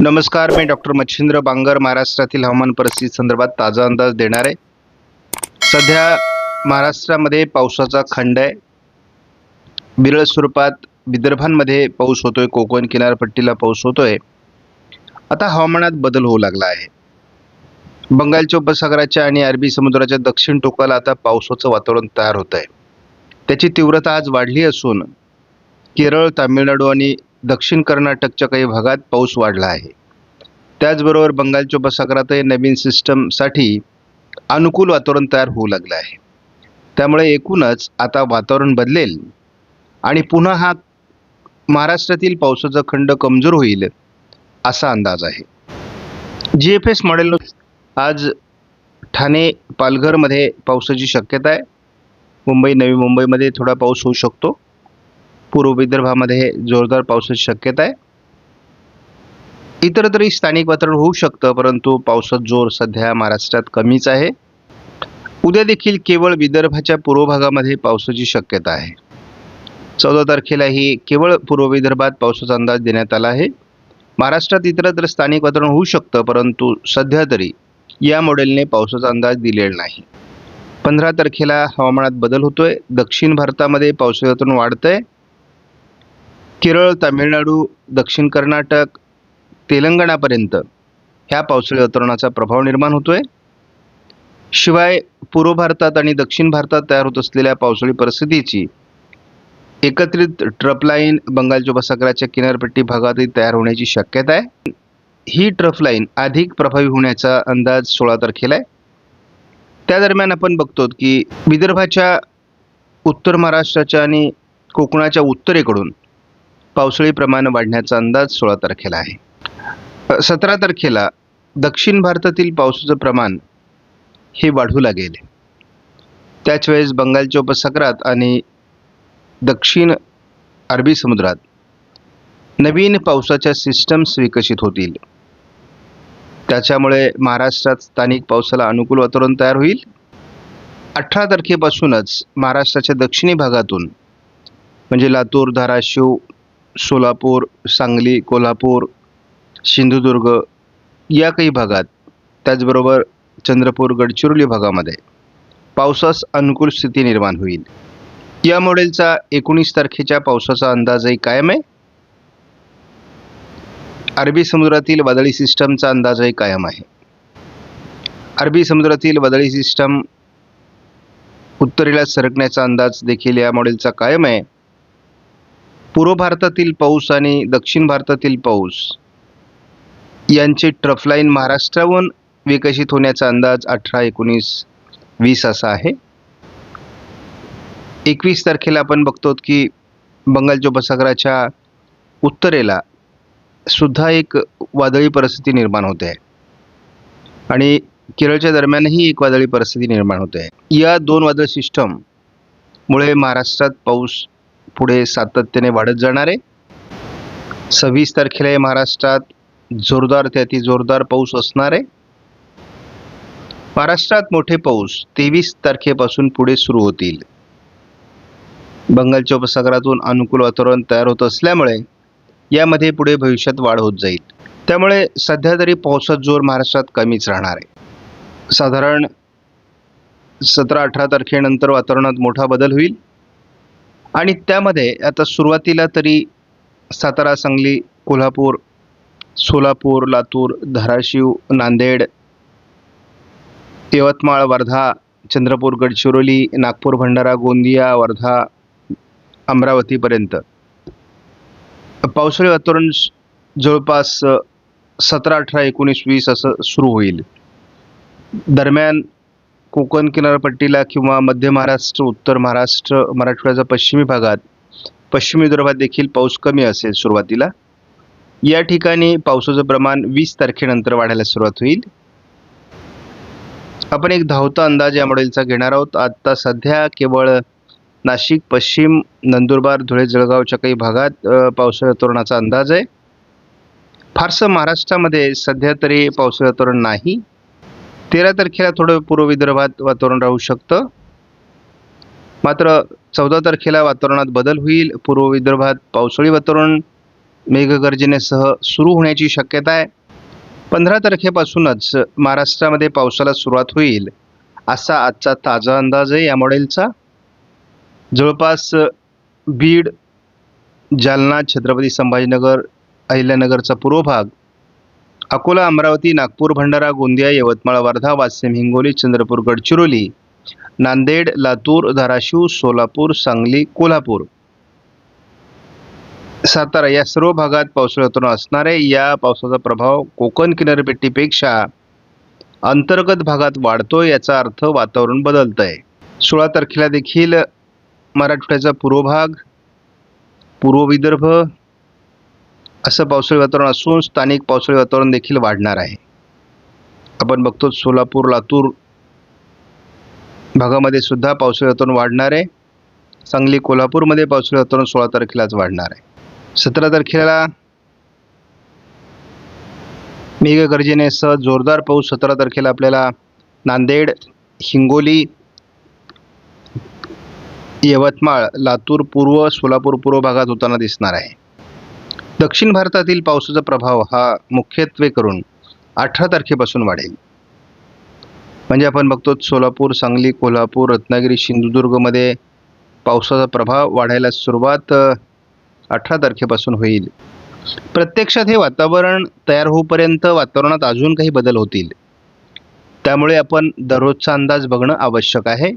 नमस्कार मी डॉक्टर मच्छिंद्र बांगर महाराष्ट्रातील हवामान परिस्थिती संदर्भात ताजा अंदाज देणार आहे. सध्या महाराष्ट्रामध्ये पावसाचा खंड आहे. विरळ स्वरूपात विदर्भांमध्ये पाऊस होतोय कोकण किनारपट्टीला पाऊस होतोय. आता हवामानात बदल होऊ लागला आहे. बंगालच्या उपसागराच्या आणि अरबी समुद्राच्या दक्षिण टोकाला आता पावसाचं वातावरण तयार होत आहे त्याची तीव्रता आज वाढली असून केरळ तामिळनाडू आणि दक्षिण कर्नाटकच्या काही भागात पाऊस वाढला आहे. त्याचबरोबर बंगालच्या उपसागरातही नवीन सिस्टमसाठी अनुकूल वातावरण तयार होऊ लागलं आहे. त्यामुळे एकूणच आता वातावरण बदलेल आणि पुन्हा हा महाराष्ट्रातील पावसाचा खंड कमजोर होईल असा अंदाज आहे. जी एफ एस मॉडेल आज ठाणे पालघरमध्ये पावसाची शक्यता आहे. मुंबई नवी मुंबईमध्ये थोडा पाऊस होऊ शकतो. पूर्व विदर्भामध्ये जोरदार पावसाची शक्यता आहे. इतरतरी स्थानिक वातावरण होऊ शकतं परंतु पावसात जोर सध्या महाराष्ट्रात कमीच आहे. उद्या देखील केवळ विदर्भाच्या पूर्व भागामध्ये पावसाची शक्यता आहे. चौदा तारखेलाही केवळ पूर्व विदर्भात पावसाचा अंदाज देण्यात आला आहे. महाराष्ट्रात इतरत्र स्थानिक वातावरण होऊ शकतं परंतु सध्या तरी या मॉडेलने पावसाचा अंदाज दिलेला नाही. पंधरा तारखेला हवामानात बदल होतोय. दक्षिण भारतामध्ये पावसाचं वातावरण वाढतंय. केरळ तामिळनाडू दक्षिण कर्नाटक तेलंगणापर्यंत ह्या पावसाळी वातावरणाचा प्रभाव निर्माण होतोय. शिवाय पूर्व भारतात आणि दक्षिण भारतात तयार होत असलेल्या पावसाळी परिस्थितीची एकत्रित ट्रफ लाईन बंगालच्या उपसागराच्या किनारपट्टी भागातही तयार होण्याची शक्यता आहे. ही ट्रफ लाईन अधिक प्रभावी होण्याचा अंदाज सोळा तारखेला आहे. त्या दरम्यान आपण बघतो की विदर्भाच्या उत्तर महाराष्ट्राच्या आणि कोकणाच्या उत्तरेकडून पावसाळी प्रमाण वाढण्याचा अंदाज सोळा तारखेला आहे. सतरा तारखेला दक्षिण भारतातील पावसाचं प्रमाण हे वाढू लागेल. त्याच वेळेस बंगालच्या उपसागरात आणि दक्षिण अरबी समुद्रात नवीन पावसाच्या सिस्टम्स विकसित होतील. त्याच्यामुळे महाराष्ट्रात स्थानिक पावसाला अनुकूल वातावरण तयार होईल. अठरा तारखेपासूनच महाराष्ट्राच्या दक्षिणी भागातून म्हणजे लातूर धाराशिव सोलापूर सांगली कोल्हापूर सिंधुदुर्ग या काही भागात त्याचबरोबर चंद्रपूर गडचिरोली भागामध्ये पावसास अनुकूल स्थिती निर्माण होईल. या मॉडेलचा एकोणीस तारखेच्या पावसाचा अंदाजही कायम आहे. अरबी समुद्रातील वादळी सिस्टमचा अंदाजही कायम आहे. अरबी समुद्रातील वादळी सिस्टम उत्तरेला सरकण्याचा अंदाज देखील या मॉडेलचा कायम आहे. पूर्व भारतातील पाऊस आणि दक्षिण भारतातील पाऊस यांचे ट्रफलाईन महाराष्ट्रावरून विकसित होण्याचा अंदाज अठरा एकोणीस वीस असा आहे. एकवीस तारखेला आपण बघतो की बंगालच्या उपसागराच्या उत्तरेला सुद्धा एक वादळी परिस्थिती निर्माण होते आहे. आणि केरळच्या दरम्यानही एक वादळी परिस्थिती निर्माण होते आहे. या दोन वादळ सिस्टममुळे महाराष्ट्रात पाऊस पुढे सातत्याने वाढत जाणार आहे. सव्वीस तारखेला हे महाराष्ट्रात जोरदार ते अति जोरदार पाऊस असणार आहे. महाराष्ट्रात मोठे पाऊस तेवीस तारखेपासून पुढे सुरू होतील. बंगालच्या उपसागरातून अनुकूल वातावरण तयार होत असल्यामुळे यामध्ये पुढे भविष्यात वाढ होत जाईल. त्यामुळे सध्या तरी पावसात जोर महाराष्ट्रात कमीच राहणार आहे. साधारण सतरा अठरा तारखेनंतर वातावरणात मोठा बदल होईल. आणि त्यामध्ये आता सुरुवातीला तरी सातारा सांगली कोल्हापूर सोलापूर लातूर धाराशिव नांदेड यवतमाळ वर्धा चंद्रपूर गडचिरोली नागपूर भंडारा गोंदिया वर्धा अमरावतीपर्यंत. पावसाळी वातावरण जवळपास सतरा अठरा एकोणीस वीस असं सुरू होईल. दरम्यान कोकण किनारपट्टीला किंवा मध्य महाराष्ट्र उत्तर महाराष्ट्र मराठवाड्याच्या पश्चिमी भागात पश्चिम विदर्भात देखील पाऊस कमी असेल सुरुवातीला. या ठिकाणी पावसाचं प्रमाण वीस तारखेनंतर वाढायला सुरुवात होईल. आपण एक धावता अंदाज या मॉडेलचा घेणार आहोत. आत्ता सध्या केवळ नाशिक पश्चिम नंदुरबार धुळे जळगावच्या काही भागात पावसाळ्या तोरणाचा अंदाज आहे. फारसं महाराष्ट्रामध्ये सध्या तरी पावसाळी तोरण नाही. तेरा तारखेला थोडं पूर्व विदर्भात वातावरण राहू शकतं. मात्र चौदा तारखेला वातावरणात बदल होईल. पूर्व विदर्भात पावसाळी वातावरण मेघगर्जनेसह सुरू होण्याची शक्यता आहे. पंधरा तारखेपासूनच महाराष्ट्रामध्ये पावसाला सुरुवात होईल असा आजचा ताजा अंदाज आहे या मॉडेलचा जवळपास बीड जालना छत्रपती संभाजीनगर अहिल्यानगरचा पूर्व भाग अकोला अमरावती नागपूर भंडारा गोंदिया यवतमाळ वर्धा वाशिम हिंगोली चंद्रपूर गडचिरोली नांदेड लातूर धाराशिव सोलापूर सांगली कोल्हापूर. सातारा या सर्व भागात पावसाळ्यातून असणारे या पावसाचा प्रभाव कोकण किनारपट्टीपेक्षा अंतर्गत भागात वाढतोय याचा अर्थ वातावरण बदलतं आहे सोळा तारखेला देखील मराठवाड्याचा पूर्व भाग पूर्व विदर्भ असं पावसाळी वातावरण असून स्थानिक पावसाळी वातावरण देखील वाढणार आहे. आपण बघतो सोलापूर लातूर भागामध्ये सुद्धा पावसाळी वातावरण वाढणार आहे. सांगली कोल्हापूरमध्ये पावसाळी वातावरण सोळा तारखेलाच वाढणार आहे. सतरा तारखेला मेघगर्जनेसह जोरदार पाऊस. सतरा तारखेला आपल्याला नांदेड हिंगोली यवतमाळ लातूर पूर्व सोलापूर पूर्व भागात होताना दिसणार आहे. दक्षिण भारतातील पावसाचा प्रभाव हा मुख्यत्वे करून अठरा तारखेपासून वाढेल. म्हणजे आपण बघतो सोलापूर सांगली कोल्हापूर रत्नागिरी सिंधुदुर्गमध्ये पावसाचा प्रभाव वाढायला सुरुवात अठरा तारखेपासून होईल. प्रत्यक्षात हे वातावरण तयार होऊपर्यंत वातावरणात अजून काही बदल होतील. त्यामुळे आपण दररोजचा अंदाज बघणं आवश्यक आहे.